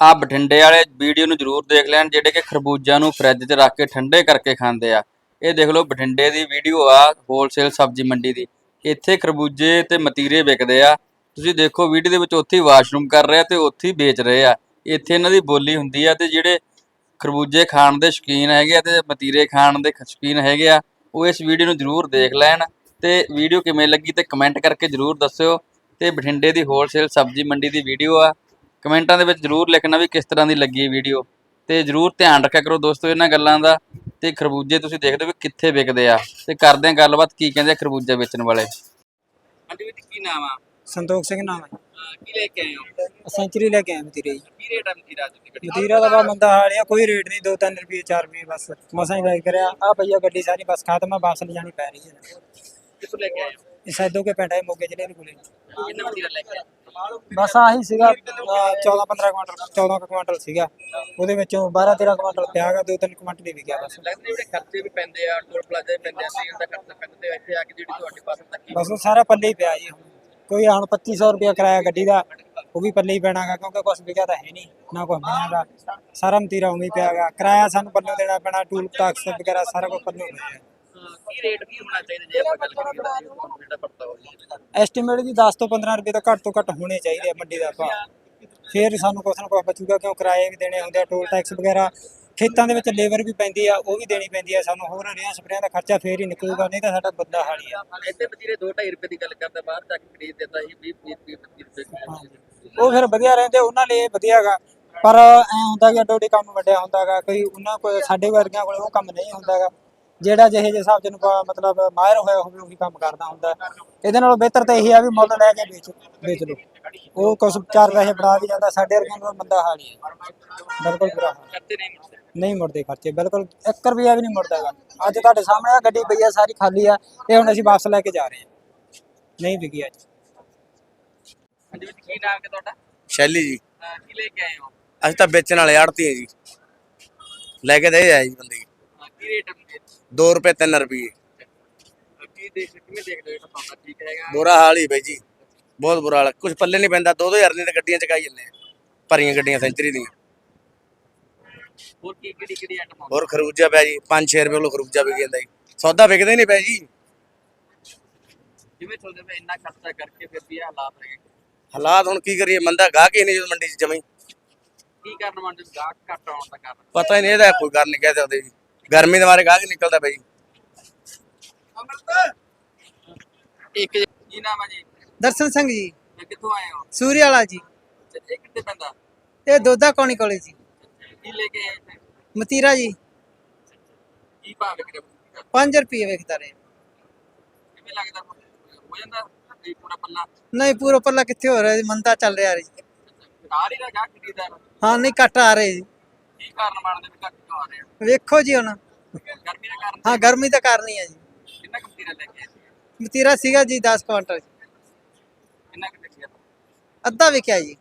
ਆ ਬਠਿੰਡੇ ਵਾਲੇ ਵੀਡੀਓ ਨੂੰ ਜਰੂਰ ਦੇਖ ਲੈਣ, ਜਿਹੜੇ ਕਿ ਖਰਬੂਜਾ ਨੂੰ ਫਰਿੱਜ 'ਚ ਰੱਖ ਕੇ ਠੰਡੇ ਕਰਕੇ ਖਾਂਦੇ ਆ। ਇਹ ਦੇਖ ਲਓ, ਬਠਿੰਡੇ ਦੀ ਵੀਡੀਓ ਆ ਹੋਲਸੇਲ ਸਬਜ਼ੀ ਮੰਡੀ ਦੀ। ਇੱਥੇ ਖਰਬੂਜੇ ਤੇ ਮਤੀਰੇ ਵਿਕਦੇ ਆ। ਤੁਸੀਂ ਦੇਖੋ, ਵੀਡੀਓ ਦੇ ਵਿੱਚ ਉੱਥੇ ਹੀ ਵਾਸ਼ਰੂਮ ਕਰ ਰਹੇ ਆ ਤੇ ਉੱਥੇ ਹੀ ਵੇਚ ਰਹੇ ਆ। ਇੱਥੇ ਇਹਨਾਂ ਦੀ ਬੋਲੀ ਹੁੰਦੀ ਆ ਤੇ ਜਿਹੜੇ ਖਰਬੂਜੇ ਖਾਣ ਦੇ ਸ਼ੌਕੀਨ ਹੈਗੇ ਆ ਤੇ ਮਤੀਰੇ ਖਾਣ ਦੇ ਸ਼ੌਕੀਨ ਹੈਗੇ ਆ, ਉਹ ਇਸ ਵੀਡੀਓ ਨੂੰ ਜਰੂਰ ਦੇਖ ਲੈਣ। ਤੇ ਵੀਡੀਓ ਕਿਵੇਂ ਲੱਗੀ ਤੇ ਕਮੈਂਟ ਕਰਕੇ ਜਰੂਰ ਦੱਸਿਓ। ਤੇ ਬਠਿੰਡੇ ਦੀ ਹੋਲਸੇਲ ਸਬਜ਼ੀ ਮੰਡੀ ਦੀ ਵੀਡੀਓ ਆ। ਕਮੈਂਟਾਂ ਦੇ ਵਿੱਚ ਜਰੂਰ ਲਿਖਣਾ ਵੀ ਕਿਸ ਤਰ੍ਹਾਂ ਦੀ ਲੱਗੀ ਵੀਡੀਓ। ਤੇ ਜਰੂਰ ਧਿਆਨ ਰੱਖਿਆ ਕਰੋ ਦੋਸਤੋ ਇਹਨਾਂ ਗੱਲਾਂ ਦਾ। ਤੇ ਖਰਬੂਜੇ ਤੁਸੀਂ ਦੇਖਦੇ ਹੋ ਵੀ ਕਿੱਥੇ ਵਿਕਦੇ ਆ। ਤੇ ਕਰਦੇ ਆ ਗੱਲਬਾਤ ਕੀ ਕਹਿੰਦੇ ਆ ਖਰਬੂਜਾ ਵੇਚਣ ਵਾਲੇ। ਹਾਂਜੀ ਵੀਰ ਕੀ ਨਾਮ ਆ? ਸੰਤੋਖ ਸਿੰਘ ਨਾਮ ਹੈ ਕੀ ਲੈ ਕੇ ਆਏ ਹੋ? ਸੈਂਚਰੀ ਲੈ ਕੇ ਆਇਆ ਮਤੀਰੇ ਜੀ। ਕੀ ਰੇਟ ਆ ਮਤੀਰਾ ਦੀ ਗੱਡੀ ਮਤੀਰਾ ਦਾ ਬਾ ਮੰਦਾ ਹਾਲਿਆ ਕੋਈ ਰੇਟ ਨਹੀਂ 2-3 ਰੁਪਏ 4 ਰੁਪਏ ਬਸ। ਮਸਾਂ ਹੀ ਲਾਈ ਕਰਿਆ ਆ ਭਈਆ ਗੱਡੀ ਸਾਰੀ ਬਸ ਖਤਮ ਆ ਵਾਪਸ ਲਿਜਾਣੀ ਪੈ ਰਹੀ ਹੈ ਕਿੱਥੋਂ ਲੈ ਕੇ ਆਏ ਹੋ? ਇਹ ਸੈਦੋ ਕੇ ਪਿੰਡ ਹੈ ਮੋਗੇ ਜ਼ਿਲ੍ਹੇ ਦੇ ਕੋਲੇ। ਕਿੰਨਾ ਮਤੀਰਾ ਲੈ ਕੇ ਆਏ? ਬਸ ਆਹੀ ਸੀਗਾ 14-15 ਕੁਇੰਟਲ 14 ਕੁ ਕੁਇੰਟਲ ਸੀਗਾ। ਉਹਦੇ ਵਿੱਚੋਂ 12-13 ਕੁਇੰਟਲ ਪਿਆ ਗਾ 2-3 ਕੁਇੰਟਲ ਹੀ ਵਿਕਿਆ ਬਸ। ਲੱਗਦਾ ਜਿਹੜੇ ਖਰਚੇ ਵੀ ਪੈਂਦੇ ਆ ਟੋਲ ਪਲਾਜ਼ਾ ਵੀ ਪੈਂਦੇ ਆ ਸੀਜ਼ਨ ਦਾ ਖਰਚਾ ਪੈਂਦਾ ਤੇ ਇੱਥੇ ਆ ਕੇ ਜਿਹੜੀ ਤੁਹਾਡੇ ਪਾਸ ਤੱਕ ਬਸ ਉਹ ਸਾਰਾ ਪੱਲੇ ਹੀ ਪਿਆ ਜੀ ਹੁਣ। ਕੋਈ ਹੁਣ 2500 ਰੁਪਏ ਕਿਰਾਇਆ ਗੱਡੀ ਦਾ ਉਹ ਵੀ ਪੱਲੇ ਹੀ ਪੈਣਾਗਾ ਕਿਉਂਕਿ ਕੁਝ ਵਿਕਿਆ ਤਾਂ ਹੈ ਨਹੀਂ ਨਾ ਕੁਝ ਬਣਾਗਾ ਸਾਰਾ ਮਤੀਰਾ ਉਵੇਂ ਹੀ ਪਿਆਗਾ ਕਿਰਾਇਆ ਸਾਨੂੰ ਪੱਲੇ ਦੇਣਾ ਪੈਣਾ ਟੂਲ ਟੈਕਸ ਵਗੈਰਾ ਸਾਰਾ ਕੁਝ ਪੱਲੇ ਹੋਇਆ ਕੀ ਰੇਟ ਕੀ ਹੋਣਾ ਚਾਹੀਦਾ ਜੇ ਆਪਾਂ ਗੱਲ ਕਰੀਏ ਤਾਂ? ਜਿਹੜਾ ਪੜਤਾ ਹੋ ਜੀ ਐਸਟੀਮੇਟ ਜੀ 10 ਤੋਂ 15 ਰੁਪਏ ਤਾਂ ਘੱਟ ਤੋਂ ਘੱਟ ਹੋਣੇ ਚਾਹੀਦੇ ਆ ਮੰਡੀ ਦਾ ਭਾਅ ਫਿਰ ਸਾਨੂੰ ਕੁਛ ਨਾ ਕੁਛ ਬਚੂਗਾ ਕਿਉਂ? ਕਿਰਾਏ ਵੀ ਦੇਣੇ ਹੁੰਦੇ ਆ ਟੋਲ ਟੈਕਸ ਵਗੈਰਾ। ਖੇਤਾਂ ਦੇ ਵਿੱਚ ਲੇਬਰ ਵੀ ਪੈਂਦੀ ਆ ਉਹ ਵੀ ਦੇਣੀ ਪੈਂਦੀ ਆ ਸਾਨੂੰ। ਹੋਰ ਰੇਹਾਂ ਸਪਰੇਆਂ ਦਾ ਖਰਚਾ ਫੇਰ ਹੀ ਨਿਕਲੂਗਾ ਨਹੀਂ ਤਾਂ ਸਾਡਾ ਬੰਦਾ ਹਾਲੀ ਆ। ਇੱਥੇ ਬਤੀਰੇ 2.5 ਰੁਪਏ ਦੀ ਗੱਲ ਕਰਦਾ ਬਾਹਰ ਜਾ ਕੇ ਖਰੀਦ ਦਿੰਦਾ ਸੀ 20 20 25 ਰੁਪਏ ਉਹ ਫਿਰ ਵਧੀਆ ਰਹਿੰਦੇ ਉਹਨਾਂ ਲਈ ਇਹ ਵਧੀਆਗਾ ਪਰ ਐ ਹੁੰਦਾ ਕਿ ਅੱਡੋ ਅੱਡੀ ਕੰਮ ਵੱਡਿਆ ਹੁੰਦਾਗਾ ਕੋਈ ਉਹਨਾਂ ਕੋਲ ਸਾਡੇ ਵਰਗਿਆਂ ਕੋਲ ਉਹ ਕੰਮ ਨਹੀਂ ਹੁੰਦਾਗਾ। ਜਿਹੜਾ ਜਿਹੇ ਜਿਹੇ ਹਿਸਾਬ ਨੂੰ ਮਤਲਬ ਮਾਹਿਰ ਹੋਇਆ ਹੋਵੇ ਉਹੀ ਕੰਮ ਕਰਦਾ ਹੁੰਦਾ। ਇਹਦੇ ਨਾਲੋਂ ਬਿਹਤਰ ਤਾਂ ਇਹੀ ਆ ਵੀ ਮੁੱਲ ਲੈ ਕੇ ਵੇਚ ਵੇਚ ਲਓ। ਉਹ ਕੁਛ ਚਾਰ ਪੈਸੇ ਬਣਾ ਵੀ ਜਾਂਦਾ ਸਾਡੇ ਵਰਗਿਆਂ ਨੂੰ ਬੰਦਾ ਹਾਲੀ ਹੈ ਬਿਲਕੁਲ ਬੁਰਾ ਹਾਲ ਨਹੀਂ ਮੁੜਦੇ। ਖਰਚੇ ਬਿਲਕੁਲ 1 ਰੁਪਿਆ ਵੀ ਨਹੀਂ ਮੁੜਦਾ ਹੈਗਾ। ਅੱਜ ਤੁਹਾਡੇ ਸਾਹਮਣੇ ਆ ਗੱਡੀ ਪਈ ਆ ਸਾਰੀ ਖਾਲੀ ਆ ਇਹ ਹੁਣ ਅਸੀਂ ਵਾਪਸ ਲੈ ਕੇ ਜਾ ਰਹੇ ਹਾਂ। ਨਹੀਂ ਵਿਕੀ ਅੱਜ। ਹਾਂਜੀ ਵਿੱਚ ਕੀ ਨਾਮ ਹੈ ਤੁਹਾਡਾ? ਸ਼ੈਲੀ ਜੀ। ਕੀ ਲੈ ਕੇ ਆਏ ਹੋ? ਅਸੀਂ ਤਾਂ ਵੇਚਣ ਵਾਲੇ ਆੜਤੀ ਹੈ ਜੀ। ਲੈ ਕੇ ਦੇ ਆਏ ਜੀ ਬੰਦੇ। ਕੀ ਰੇਟ ਹੈ 2 ਰੁਪਏ 3 ਰੁਪਏ ਕੀ ਦੇਖ ਕਿਵੇਂ ਦੇਖਦੇ ਹੋ ਇਹ ਸੌਦਾ ਠੀਕ ਹੈਗਾ? ਬੁਰਾ ਹਾਲ ਹੀ ਬਾਈ ਜੀ। ਬਹੁਤ ਬੁਰਾ ਹਾਲ। ਕੁਝ ਪੱਲੇ ਨਹੀਂ ਪੈਂਦਾ। 2-2000 ਦੀਆਂ ਗੱਡੀਆਂ ਚਕਾਈ ਜੰਨੇ ਭਰੀਆਂ ਗੱਡੀਆਂ ਸੈਂਚਰੀ ਦੀਆਂ। ਹੋਰ ਕੀ ਕਿਹੜੀ ਕਿਹੜੀ ਆਈਟਮ ਹੋਰ ਖਰਬੂਜਾ ਪਿਆ ਜੀ। 5-6 ਰੁਪਏ ਕਿਲੋ ਖਰਬੂਜਾ ਵਿਕ ਜਾਂਦਾ ਜੀ। ਸੌਦਾ ਵਿਕਦਾ ਹੀ ਨਹੀਂ ਪਿਆ ਜੀ। ਜਿਵੇਂ ਤੁਹਾਡੇ ਮੈਂ ਇੰਨਾ ਖਰਚਾ ਕਰਕੇ ਫਿਰ ਵੀ ਇਹ ਹਾਲਾਤ ਹੁਣ ਕੀ ਕਰੀਏ? ਮੰਦਾ ਗਾਹਕ ਹੀ ਨਹੀਂ ਜਦੋਂ ਮੰਡੀ 'ਚ ਜਮਈ ਕੀ ਕਰਨ ਜੋ ਗਾਹਕ ਘੱਟ ਆਉਣ ਦਾ ਕਾਰਨ? ਪਤਾ ਹੀ ਨਹੀਂ ਇਹਦਾ ਕੋਈ ਗੱਲ ਨਹੀਂ ਕਹਿ ਸਕਦੇ ਜੀ। ਗਰਮੀ ਦੇ ਮਾਰੇ ਗਾਹਕ ਨਿਕਲਦਾ ਜੀ ਇੱਕ ਕੀ ਨਾਮ ਹੈ ਜੀ? ਦਰਸ਼ਨ ਸਿੰਘ ਜੀ। ਤੇ ਕਿੱਥੋਂ ਆਏ ਹੋ? ਸੂਰੀ ਵਾਲਾ ਜੀ। ਤੇ ਇਹ ਕਿੱਥੇ ਪੈਂਦਾ? ਇਹ ਦੋਦਾ ਕੋਣੀ ਕੋਲੇ ਜੀ। ਕੀ ਲੈ ਕੇ ਆਏ ਇੱਥੇ? ਮਤੀਰਾ ਜੀ। ਕੀ ਭਾਅ ਵਿਕ ਰਿਹਾ 5 ਰੁਪਏ ਵੇਚਦਾ ਰਹੇ। ਕਿਵੇਂ ਲੱਗਦਾ? ਹੋ ਜਾਂਦਾ? ਇਹ ਪੂਰਾ ਪੱਲਾ? ਨਹੀਂ ਪੂਰਾ ਪੱਲਾ ਕਿੱਥੇ ਹੋ ਰਿਹਾ ਜੀ? ਮੰਦਾ ਚੱਲ ਰਿਹਾ ਜੀ। ਆ ਰਹੀ ਦਾ ਗਾਹਕ ਖਰੀਦਦਾ। ਹਾਂ ਨਹੀਂ ਘੱਟ ਆ ਰਹੇ ਜੀ। ਕੀ ਕਾਰਨ ਬਣਦੇ ਵੀ ਘੱਟ ਕਿਉਂ ਆ ਰਹੇ ਆ? ਵੇਖੋ ਜੀ ਹੁਣ। ਗਰਮੀ ਦਾ ਕਾਰਨ ਹਾਂ ਗਰਮੀ ਤਾਂ ਕਰਨੀ ਹੈ ਜੀ। ਕਿੰਨਾ ਕੁ ਮਤੀਰਾ ਲੈ ਕੇ ਆਏ ਸੀ? ਮਤੀਰਾ ਸੀਗਾ ਜੀ 10 ਕੁਇੰਟਲ ਕਿੰਨਾ ਕੁ ਦੇਖਿਆ ਅੱਧਾ ਵਿਕਿਆ ਜੀ।